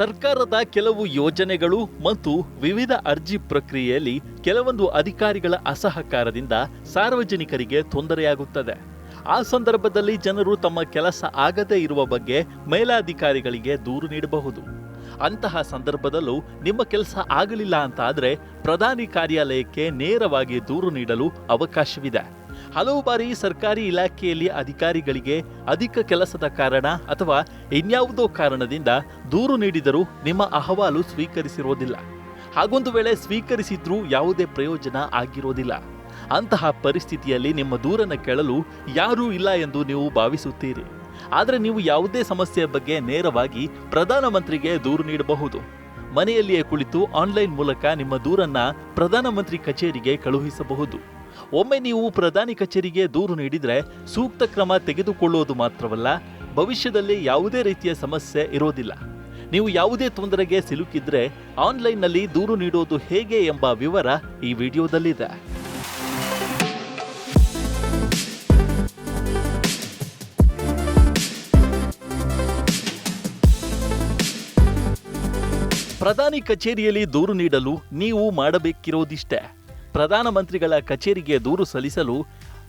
ಸರ್ಕಾರದ ಕೆಲವು ಯೋಜನೆಗಳು ಮತ್ತು ವಿವಿಧ ಅರ್ಜಿ ಪ್ರಕ್ರಿಯೆಯಲ್ಲಿ ಕೆಲವೊಂದು ಅಧಿಕಾರಿಗಳ ಅಸಹಕಾರದಿಂದ ಸಾರ್ವಜನಿಕರಿಗೆ ತೊಂದರೆಯಾಗುತ್ತದೆ. ಆ ಸಂದರ್ಭದಲ್ಲಿ ಜನರು ತಮ್ಮ ಕೆಲಸ ಆಗದೇ ಇರುವ ಬಗ್ಗೆ ಮೇಲಾಧಿಕಾರಿಗಳಿಗೆ ದೂರು ನೀಡಬಹುದು. ಅಂತಹ ಸಂದರ್ಭದಲ್ಲೂ ನಿಮ್ಮ ಕೆಲಸ ಆಗಲಿಲ್ಲ ಅಂತಾದರೆ ಪ್ರಧಾನಿ ಕಾರ್ಯಾಲಯಕ್ಕೆ ನೇರವಾಗಿ ದೂರು ನೀಡಲು ಅವಕಾಶವಿದೆ. ಹಲವು ಬಾರಿ ಸರ್ಕಾರಿ ಇಲಾಖೆಯಲ್ಲಿ ಅಧಿಕಾರಿಗಳಿಗೆ ಅಧಿಕ ಕೆಲಸದ ಕಾರಣ ಅಥವಾ ಇನ್ಯಾವುದೋ ಕಾರಣದಿಂದ ದೂರು ನೀಡಿದರೂ ನಿಮ್ಮ ಅಹವಾಲು ಸ್ವೀಕರಿಸಿರೋದಿಲ್ಲ. ಹಾಗೊಂದು ವೇಳೆ ಸ್ವೀಕರಿಸಿದ್ರೂ ಯಾವುದೇ ಪ್ರಯೋಜನ ಆಗಿರೋದಿಲ್ಲ. ಅಂತಹ ಪರಿಸ್ಥಿತಿಯಲ್ಲಿ ನಿಮ್ಮ ದೂರನ್ನು ಕೇಳಲು ಯಾರೂ ಇಲ್ಲ ಎಂದು ನೀವು ಭಾವಿಸುತ್ತೀರಿ. ಆದರೆ ನೀವು ಯಾವುದೇ ಸಮಸ್ಯೆಯ ಬಗ್ಗೆ ನೇರವಾಗಿ ಪ್ರಧಾನಮಂತ್ರಿಗೆ ದೂರು ನೀಡಬಹುದು. ಮನೆಯಲ್ಲಿಯೇ ಕುಳಿತು ಆನ್ಲೈನ್ ಮೂಲಕ ನಿಮ್ಮ ದೂರನ್ನ ಪ್ರಧಾನಮಂತ್ರಿ ಕಚೇರಿಗೆ ಕಳುಹಿಸಬಹುದು. ಒಮ್ಮೆ ನೀವು ಪ್ರಧಾನಿ ಕಚೇರಿಗೆ ದೂರು ನೀಡಿದರೆ ಸೂಕ್ತ ಕ್ರಮ ತೆಗೆದುಕೊಳ್ಳುವುದು ಮಾತ್ರವಲ್ಲ, ಭವಿಷ್ಯದಲ್ಲಿ ಯಾವುದೇ ರೀತಿಯ ಸಮಸ್ಯೆ ಇರೋದಿಲ್ಲ. ನೀವು ಯಾವುದೇ ತೊಂದರೆಗೆ ಸಿಲುಕಿದ್ರೆ ಆನ್ಲೈನ್ನಲ್ಲಿ ದೂರು ನೀಡೋದು ಹೇಗೆ ಎಂಬ ವಿವರ ಈ ವಿಡಿಯೋದಲ್ಲಿದೆ. ಪ್ರಧಾನಿ ಕಚೇರಿಯಲ್ಲಿ ದೂರು ನೀಡಲು ನೀವು ಮಾಡಬೇಕಿರೋದಿಷ್ಟೇ. ಪ್ರಧಾನಮಂತ್ರಿಗಳ ಕಚೇರಿಗೆ ದೂರು ಸಲ್ಲಿಸಲು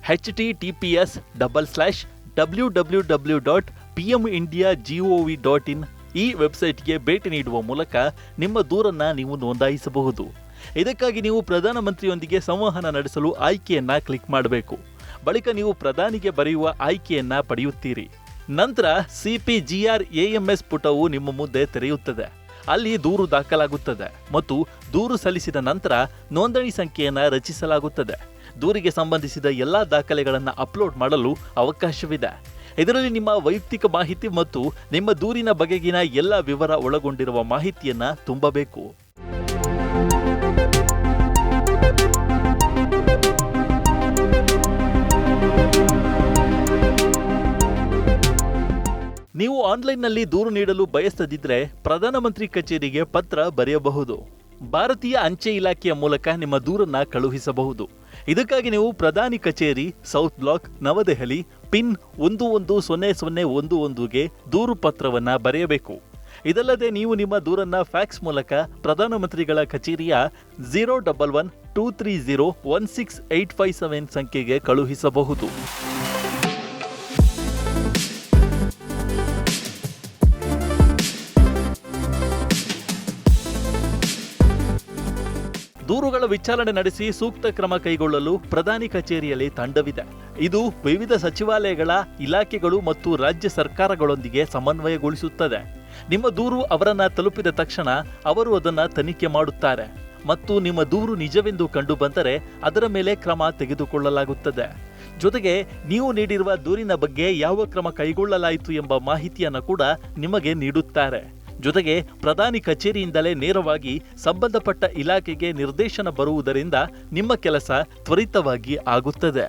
H T T P S double slash W W W dot P M India G O V dot in ಈ ವೆಬ್ಸೈಟ್ಗೆ ಭೇಟಿ ನೀಡುವ ಮೂಲಕ ನಿಮ್ಮ ದೂರನ್ನು ನೀವು ನೋಂದಾಯಿಸಬಹುದು. ಇದಕ್ಕಾಗಿ ನೀವು ಪ್ರಧಾನಮಂತ್ರಿಯೊಂದಿಗೆ ಸಂವಹನ ನಡೆಸಲು ಆಯ್ಕೆಯನ್ನು ಕ್ಲಿಕ್ ಮಾಡಬೇಕು. ಬಳಿಕ ನೀವು ಪ್ರಧಾನಿಗೆ ಬರೆಯುವ ಆಯ್ಕೆಯನ್ನು ಪಡೆಯುತ್ತೀರಿ. ನಂತರ C P G R A M S ಪುಟವು ನಿಮ್ಮ ಮುಂದೆ ತೆರೆಯುತ್ತದೆ. ಅಲ್ಲಿ ದೂರು ದಾಖಲಾಗುತ್ತದೆ ಮತ್ತು ದೂರು ಸಲ್ಲಿಸಿದ ನಂತರ ನೋಂದಣಿ ಸಂಖ್ಯೆಯನ್ನು ರಚಿಸಲಾಗುತ್ತದೆ. ದೂರಿಗೆ ಸಂಬಂಧಿಸಿದ ಎಲ್ಲ ದಾಖಲೆಗಳನ್ನು ಅಪ್ಲೋಡ್ ಮಾಡಲು ಅವಕಾಶವಿದೆ. ಇದರಲ್ಲಿ ನಿಮ್ಮ ವೈಯಕ್ತಿಕ ಮಾಹಿತಿ ಮತ್ತು ನಿಮ್ಮ ದೂರಿನ ಬಗೆಗಿನ ಎಲ್ಲ ವಿವರ ಒಳಗೊಂಡಿರುವ ಮಾಹಿತಿಯನ್ನು ತುಂಬಬೇಕು. ನೀವು ಆನ್ಲೈನ್ನಲ್ಲಿ ದೂರು ನೀಡಲು ಬಯಸದಿದ್ದರೆ ಪ್ರಧಾನಮಂತ್ರಿ ಕಚೇರಿಗೆ ಪತ್ರ ಬರೆಯಬಹುದು. ಭಾರತೀಯ ಅಂಚೆ ಇಲಾಖೆಯ ಮೂಲಕ ನಿಮ್ಮ ದೂರನ್ನು ಕಳುಹಿಸಬಹುದು. ಇದಕ್ಕಾಗಿ ನೀವು ಪ್ರಧಾನಿ ಕಚೇರಿ, ಸೌತ್ ಬ್ಲಾಕ್, ನವದೆಹಲಿ, ಪಿನ್ ಒಂದು ಒಂದು ಸೊನ್ನೆ ಸೊನ್ನೆ ಒಂದು ಒಂದುಗೆ ದೂರು ಪತ್ರವನ್ನು ಬರೆಯಬೇಕು. ಇದಲ್ಲದೆ ನೀವು ನಿಮ್ಮ ದೂರನ್ನು ಫ್ಯಾಕ್ಸ್ ಮೂಲಕ ಪ್ರಧಾನಮಂತ್ರಿಗಳ ಕಚೇರಿಯ zero double one two three zero one six eight five seven ಸಂಖ್ಯೆಗೆ ಕಳುಹಿಸಬಹುದು. ದೂರುಗಳ ವಿಚಾರಣೆ ನಡೆಸಿ ಸೂಕ್ತ ಕ್ರಮ ಕೈಗೊಳ್ಳಲು ಪ್ರಧಾನಿ ಕಚೇರಿಯಲ್ಲಿ ತಂಡವಿದೆ. ಇದು ವಿವಿಧ ಸಚಿವಾಲಯಗಳ, ಇಲಾಖೆಗಳು ಮತ್ತು ರಾಜ್ಯ ಸರ್ಕಾರಗಳೊಂದಿಗೆ ಸಮನ್ವಯಗೊಳಿಸುತ್ತದೆ. ನಿಮ್ಮ ದೂರು ಅವರನ್ನ ತಲುಪಿದ ತಕ್ಷಣ ಅವರು ಅದನ್ನು ತನಿಖೆ ಮಾಡುತ್ತಾರೆ. ಮತ್ತು ನಿಮ್ಮ ದೂರು ನಿಜವೆಂದು ಕಂಡು ಬಂದರೆ ಅದರ ಮೇಲೆ ಕ್ರಮ ತೆಗೆದುಕೊಳ್ಳಲಾಗುತ್ತದೆ. ಜೊತೆಗೆ ನೀವು ನೀಡಿರುವ ದೂರಿನ ಬಗ್ಗೆ ಯಾವ ಕ್ರಮ ಕೈಗೊಳ್ಳಲಾಯಿತು ಎಂಬ ಮಾಹಿತಿಯನ್ನು ಕೂಡ ನಿಮಗೆ ನೀಡುತ್ತಾರೆ. ಜೊತೆಗೆ ಪ್ರಧಾನಿ ಕಚೇರಿಯಿಂದಲೇ ನೇರವಾಗಿ ಸಂಬಂಧಪಟ್ಟ ಇಲಾಖೆಗೆ ನಿರ್ದೇಶನ ಬರುವುದರಿಂದ ನಿಮ್ಮ ಕೆಲಸ ತ್ವರಿತವಾಗಿ ಆಗುತ್ತದೆ.